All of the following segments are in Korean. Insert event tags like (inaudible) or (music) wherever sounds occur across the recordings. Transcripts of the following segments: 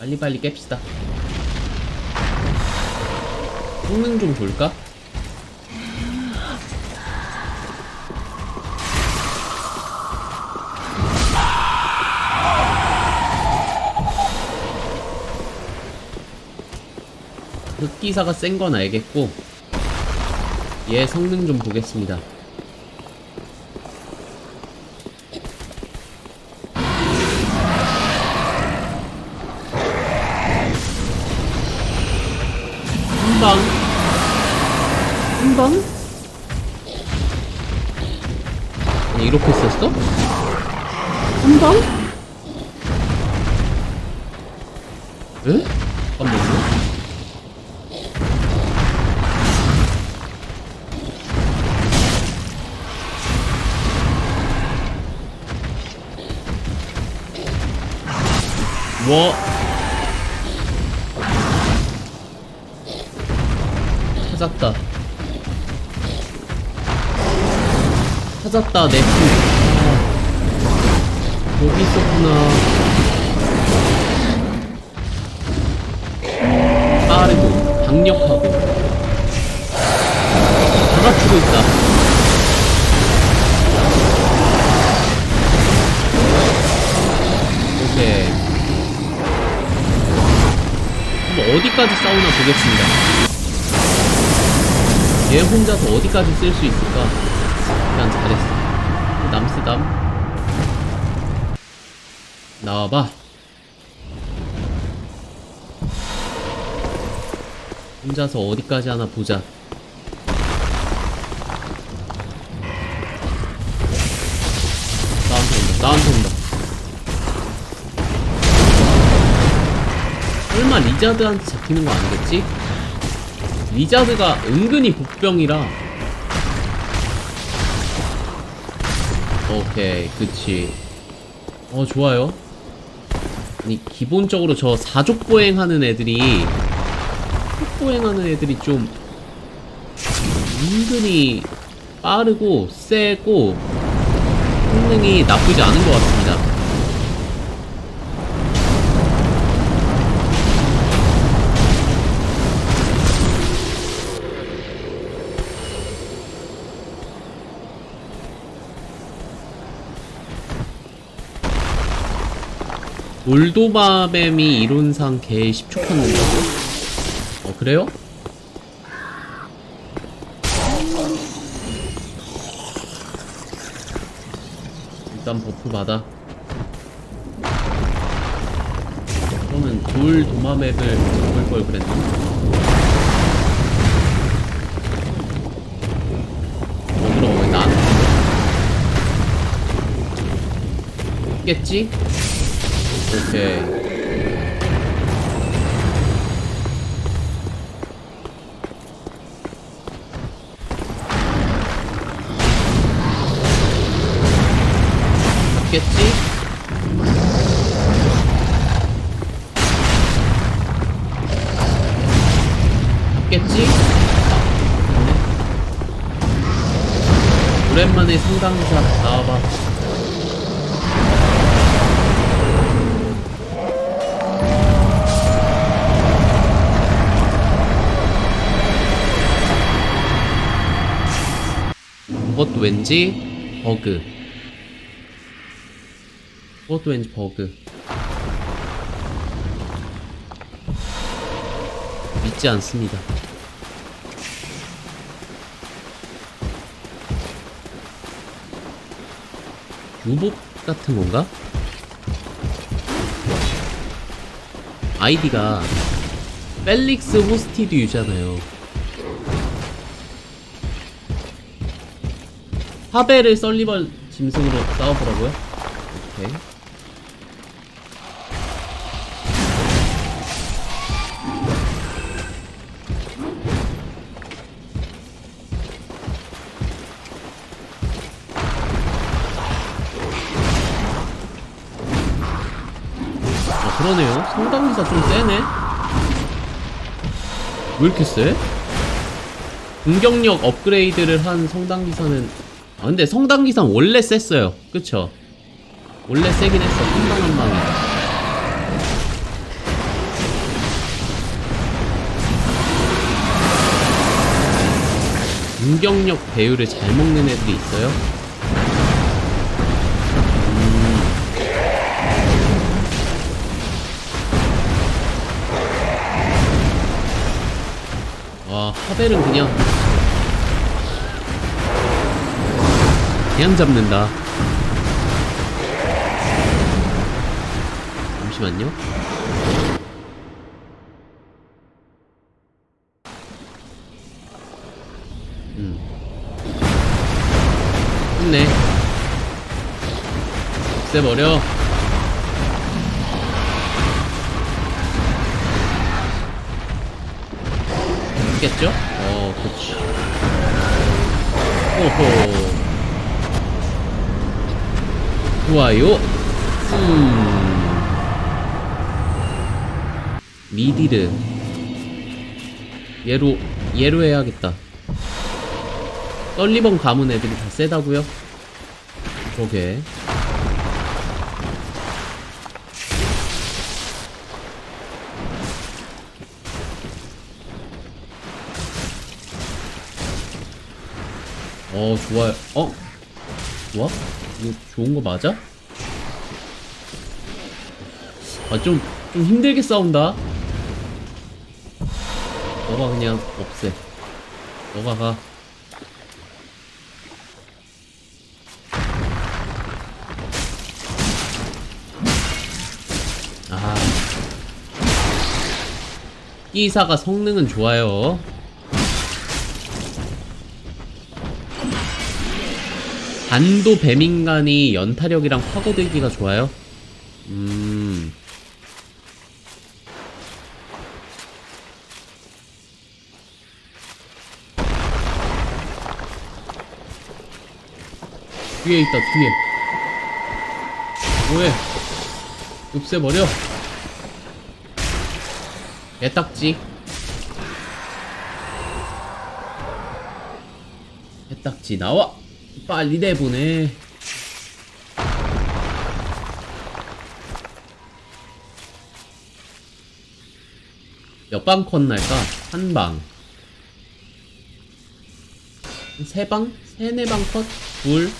빨리빨리 깹시다. 성능 좀 볼까? 흑기사가 센 건 알겠고 얘 성능 좀 보겠습니다. 잠깐만요 뭐 찾았다. 찾았다, 내 품. 아, 여기 있었구나. 강력하고. 다 갖추고 있다. 오케이. 한번 어디까지 싸우나 보겠습니다. 얘 혼자서 어디까지 쓸 수 있을까? 일단 잘했어. 남스담. 나와봐. 혼자서 어디까지 하나 보자. 나한테 온다. 나한테 온다. 설마 리자드한테 잡히는 거 아니겠지? 리자드가 은근히 복병이라 오케이 그치 어 좋아요 아니 기본적으로 저 사족보행하는 애들이 속보행하는 애들이 좀 은근히 빠르고 세고 성능이 나쁘지 않은 것 같습니다 몰도바뱀이 이론상 개 10초 컸는다고? 어 그래요? 일단 버프 받아 그러면 돌 도마맵을 잡을 걸 그랬나? 어 그럼 왜 나한테 겠지? 오케이. 성당사 나와봐. 그것도 왠지 버그. 그것도 왠지 버그. 믿지 않습니다. 유복 같은 건가? 아이디가 펠릭스 호스티드 유잖아요. 하벨을 썰리번 짐승으로 싸워보라고요? 오케이. 그러네요. 성당기사 좀 세네. 왜 이렇게 세? 공격력 업그레이드를 한 성당기사는 아 근데 성당기사 원래 셌어요. 그쵸? 원래 세긴 했어 한방 한 방에. 공격력 배율을 잘 먹는 애들이 있어요? 하벨은 그냥 그냥 잡는다. 잠시만요. 음. 힘내. 없애버려. 됐겠죠? 어, 그렇지. 오호. 좋아요. 음. 미디르. 얘로, 얘로 해야겠다. 썰리번 가문 애들이 다 세다고요? 그러게. 어, 좋아요. 어? 좋아? 이거 좋은 거 맞아? 아, 좀, 좀 힘들게 싸운다. 너가 그냥 없애. 너가 가. 아. 끼사가 성능은 좋아요. 반도 뱀인간이 연타력이랑 파고들기가 좋아요. 음. 뒤에 있다, 뒤에. 뭐해? 없애버려. 애딱지. 애딱지 나와. 빨리 내보내. 몇 방 컷 날까? 한 방. 세 방? 세네 방 컷? 둘?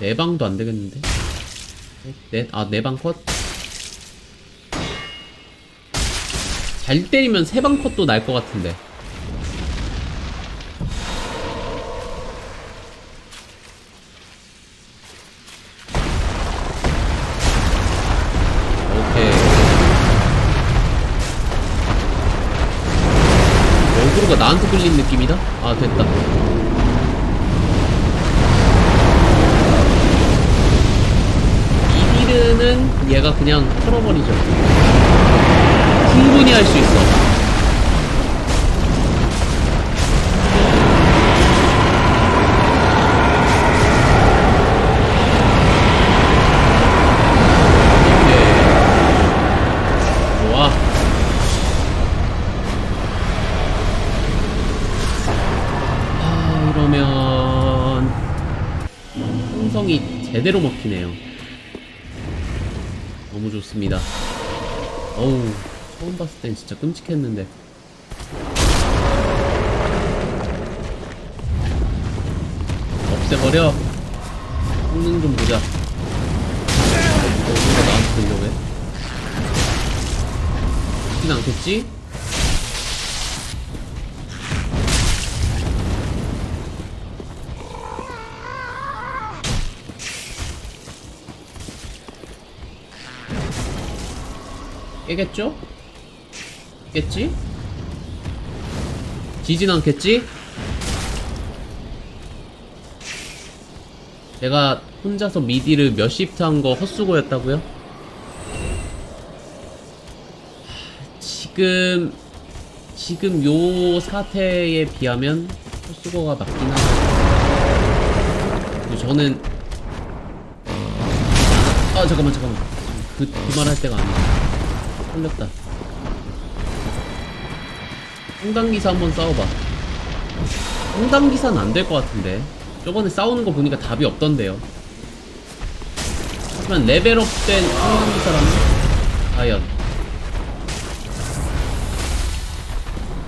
네 방도 안 되겠는데? 넷, 아, 네 방 컷? 잘 때리면 세 방 컷도 날 것 같은데. 그냥 털어버리죠. 충분히 할 수 있어. 아, 제대로 먹히네요. 봤을 땐 진짜 끔찍했는데. 없애버려. 성능 좀 보자. 어디가 나한테 들려 왜? 죽진 않겠지? 깨겠죠? 깼지? 지진 않겠지? 내가 혼자서 미디를 몇 시프트 한 거 헛수고였다고요? 지금 지금 요 사태에 비하면 헛수고가 맞긴 하죠. 그리고 저는 아 잠깐만 잠깐만 그 그 말 할 때가 아니야. 틀렸다. 홍당기사 한번 싸워봐. 홍당기사는 안 될 것 같은데. 저번에 싸우는 거 보니까 답이 없던데요. 하지만 레벨업된 홍당기사라면 과연.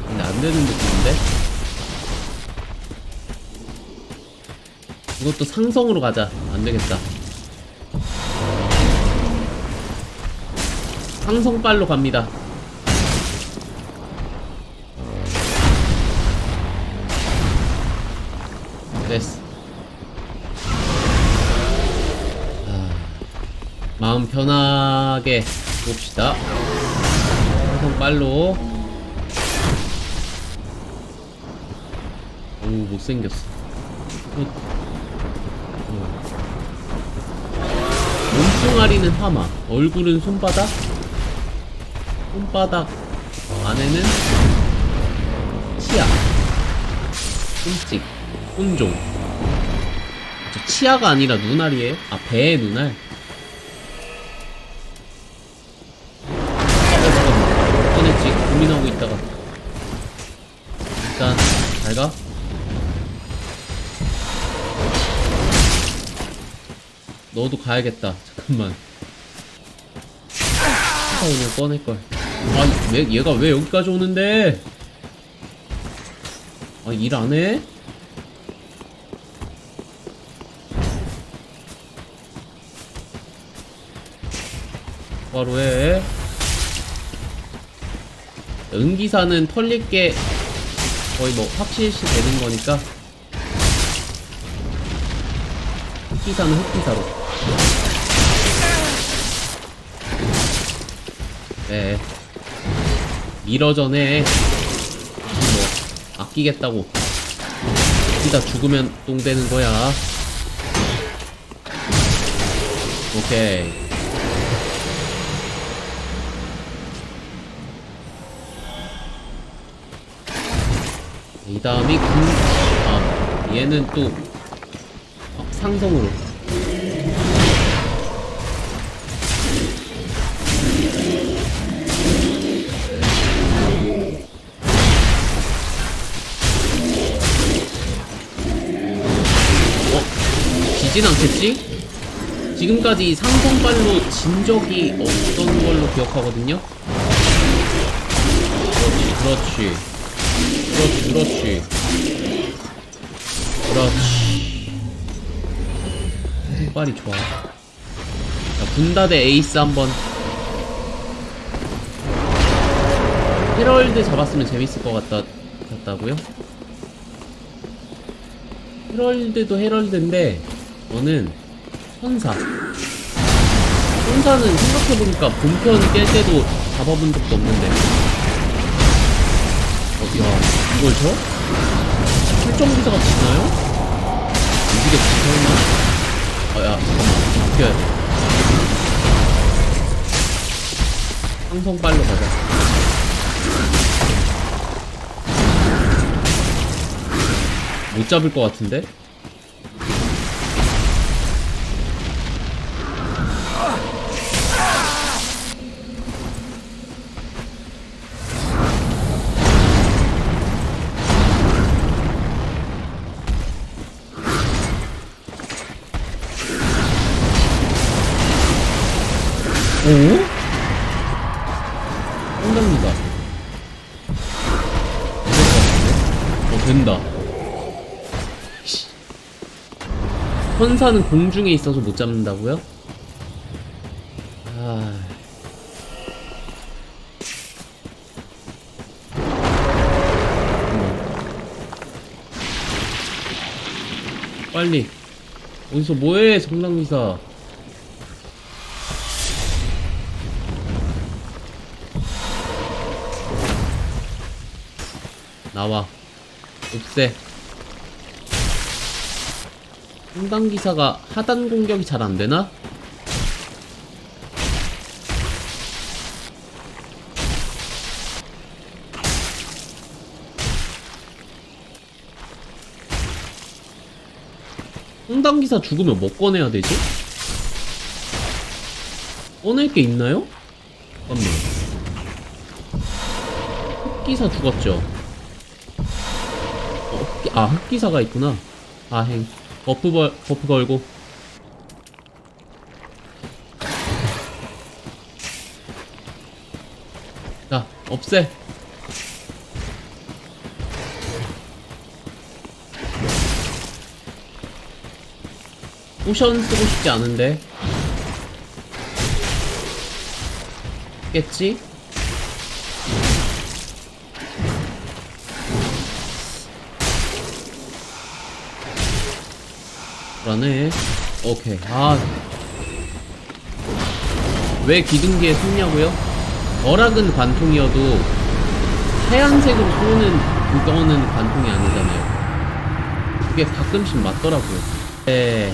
근데 안 되는 느낌인데? 이것도 상성으로 가자. 안 되겠다. 상성빨로 갑니다. 마음 편하게 봅시다. 상성빨로. 오, 못생겼어. 어, 어. 몸뚱아리는 하마, 얼굴은 손바닥, 손바닥 안에는 치아, 손찍, 손종. 저 치아가 아니라 눈알이에요? 아, 배의 눈알? 잘 가. 너도 가야겠다. 잠깐만. 아, 오늘 꺼낼걸. 아, 왜, 얘가 왜 여기까지 오는데? 아, 일 안 해? 바로 해. 은기사는 털릴 게 거의 뭐 확실시 되는 거니까. 흑기사는 흑기사로. 네. 미러 전에 뭐 아끼겠다고. 흑기사 죽으면 똥 되는 거야. 오케이. 이 다음이 군, 아, 얘는 또 어, 상성으로. 어? 지진 않겠지? 지금까지 상성발로 진 적이 없던 걸로 기억하거든요? 그렇지, 그렇지. 그렇지, 그렇지. 그렇지. 빨이 좋아. 자, 분다대 에이스 한번. 헤럴드 잡았으면 재밌을 것 같다, 같다고요? 헤럴드도 헤럴드인데, 저는 천사. 천사는 생각해보니까 본편 깰 때도 잡아본 적도 없는데. 이걸 쳐? 출정기사가 지나요? 이게 붙어있나? 아, 야, 잠깐만. 어떻게 해야 돼? 상성빨로 가자. 못 잡을 것 같은데? 오? 상당히다. 어, 된다. 씨. 헌사는 공중에 있어서 못 잡는다고요? 아. 잠깐만. 빨리. 어디서 뭐해, 성당기사. 나와. 없애. 상당기사가 하단 공격이 잘 안되나? 상당기사 죽으면 뭐 꺼내야 되지? 꺼낼 게 있나요? 잠깐만. 흑기사 죽었죠? 어, 흑기, 아, 흑기사가 있구나. 아행. 버프 벌, 버프 걸고. 자, 없애. 포션 쓰고 싶지 않은데 겠지? 불안해 오케이. 아. 왜 기둥기에 숨냐고요? 어락은 관통이어도 하얀색으로 쏘는 그거는 관통이 아니잖아요. 그게 가끔씩 맞더라고요. 네.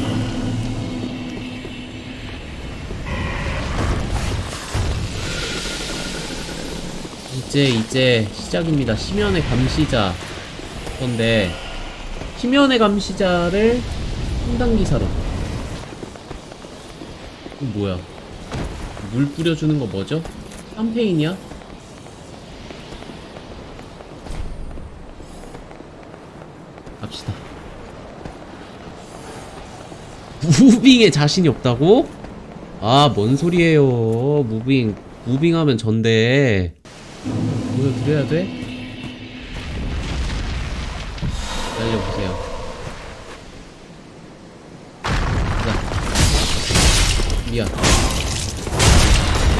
이제 이제 시작입니다. 심연의 감시자. 건데 심연의 감시자를 횡단 기사로 이거 뭐야 물 뿌려주는 거 뭐죠? 샴페인이야? 갑시다 무빙에 자신이 없다고? 아, 뭔 소리예요. 무빙, 무빙하면 전데. 보여드려야 돼? 날려보세요. 미안.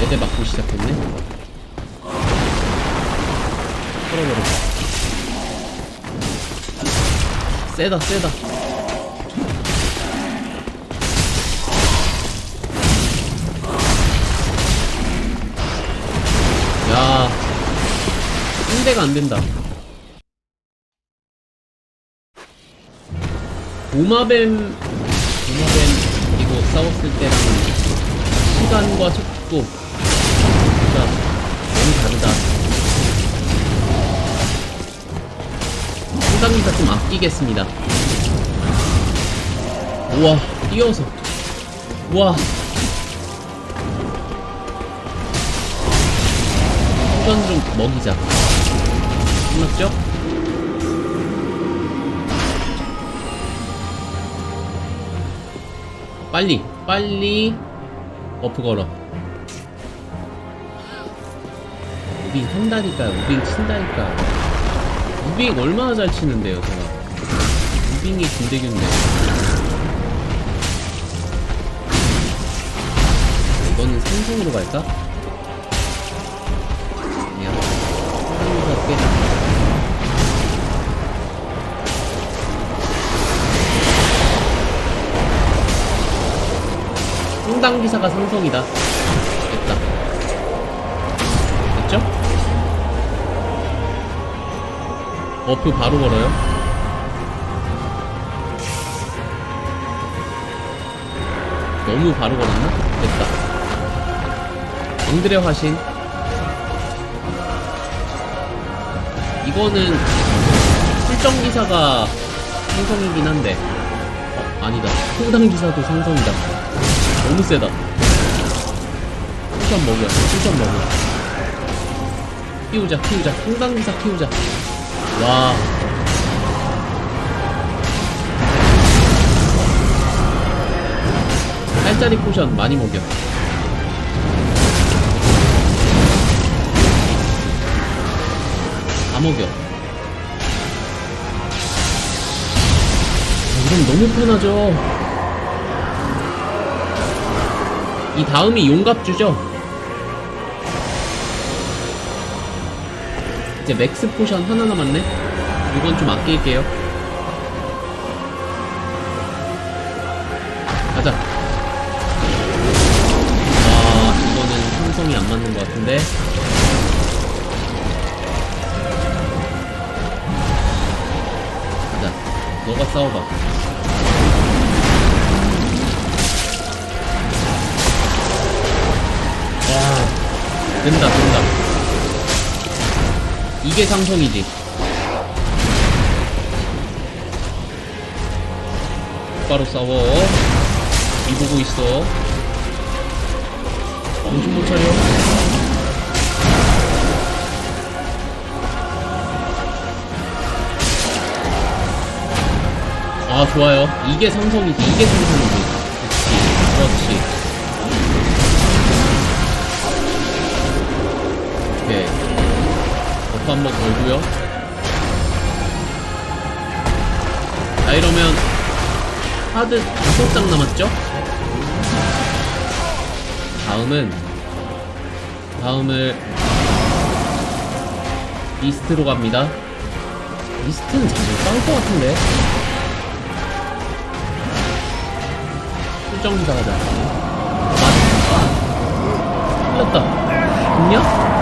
네대 맞고 시작했네? 털어버려. 세다, 세다. 야, 상대가 안 된다. 도마뱀, 도마뱀 이거 싸웠을 때랑 시간과 속도 진짜 너무 다르다. 상당히다 좀 아끼겠습니다. 우와, 뛰어서. 우와. 후전 좀 먹이자. 끝났죠? 빨리, 빨리 버프 걸어. 우빙 한다니까요. 우빙 친다니까요. 우빙 얼마나 잘 치는데요, 제가. 우빙이 군대균데. 이거는 삼성으로 갈까? 아니야. 삼성으로 깨자. 상당 기사가 삼성이다. 됐다. 됐죠? 버프 바로 걸어요. 너무 바로 걸었나? 됐다. 앙드레 화신. 이거는 출정 기사가 삼성이긴 한데. 어, 아니다. 상당 기사도 삼성이다. 너무 세다. 쿠션 먹여, 쿠션 먹여. 키우자, 키우자. 상당기사 키우자. 와. 살짜리 포션 많이 먹여. 다 먹여. 아, 이러면 너무 편하죠. 이 다음이 용갑주죠? 이제 맥스 포션 하나 남았네? 이건 좀 아낄게요. 가자. 아, 이거는 상성이 안 맞는 것 같은데? 가자. 너가 싸워봐. 된다, 된다. 이게 상성이지. 바로 싸워. 이 보고 있어. 정신 못 차려. 아, 좋아요. 이게 상성이지. 이게 상성이지. 그렇지. 그렇지. 한 번 걸고요. 자, 이러면 카드 다섯 장 남았죠? 다음은 다음을 리스트로 갑니다. 리스트는 잘 못 싸울 것 같은데. 출정기사 가자. 맞. 틀렸다. 죽냐?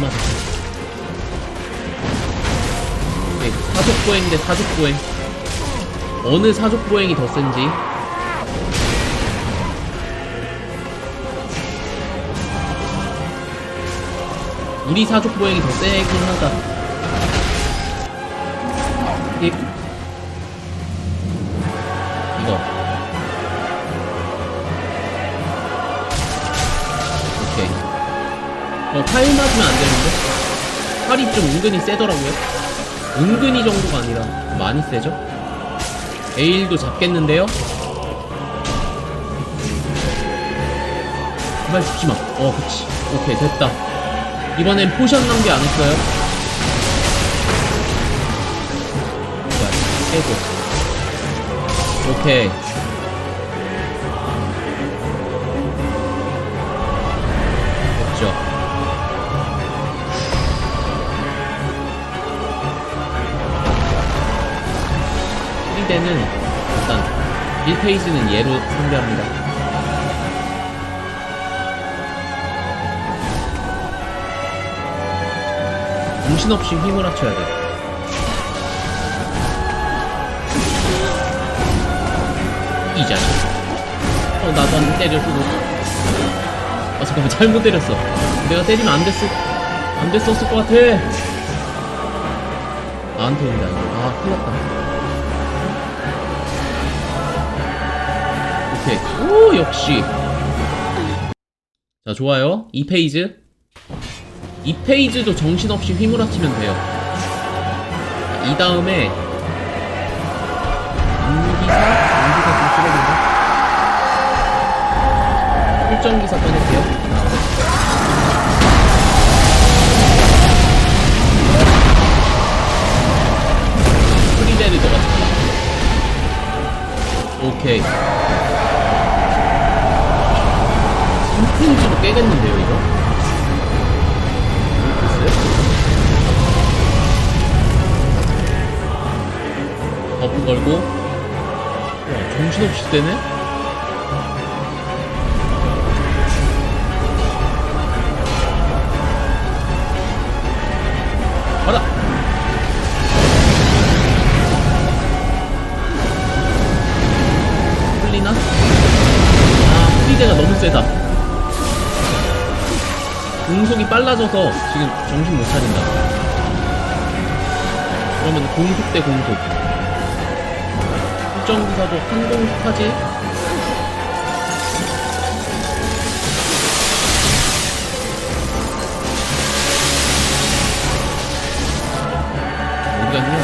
맞아. 오케이. 사족보행 대 사족보행. 어느 사족보행이 더 센지. 우리 사족보행이 더 세긴 하다. 이 어, 파일 맞으면 안 되는데? 팔이 좀 은근히 세더라고요. 은근히 정도가 아니라 많이 세죠? 에일도 잡겠는데요? 제발 죽지 마. 어, 그치. 오케이, 됐다. 이번엔 포션 낭비 안 했어요. 제발, 깨고. 오케이. 프리데는 일단 1페이지는 얘로 상대합니다. 정신없이 힘을 합쳐야 돼. 이 자식. 어, 나도 한대 때려, 수고. 아, 잠깐만, (laughs) 잘못 때렸어. 내가 때리면 안 됐을, 안 됐었을 것 같아. 나한테 온다, 이거. 아, 큰일 났다. 오케이. 오, 역시. 자, 좋아요. 2페이지. 2페이지도 정신없이 휘몰아치면 돼요. 이 다음에 인기사? 인기사 좀 쓰레기인가? 출정기사 꺼낼게요. 프리데를 넣어줄게. 오케이. 3페이지로 깨겠는데요, 이거? 글쎄요? 버프 걸고 와 정신없이 되네? 가자! 풀리나? 아 프리데가 너무 세다 공속이 빨라져서 지금 정신 못 차린다 그러면 공속 대 공속 국정기사도 한공하지? 어디 갔냐?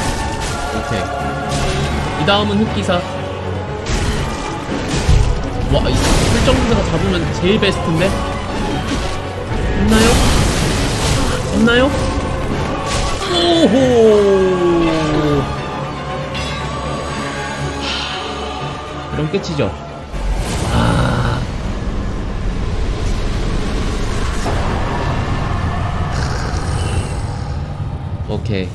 오케이. 이 다음은 흑기사. 와, 이 설정기사가 잡으면 제일 베스트인데? 없나요? 없나요? 오호! 이런 끝이죠. 아. 오케이.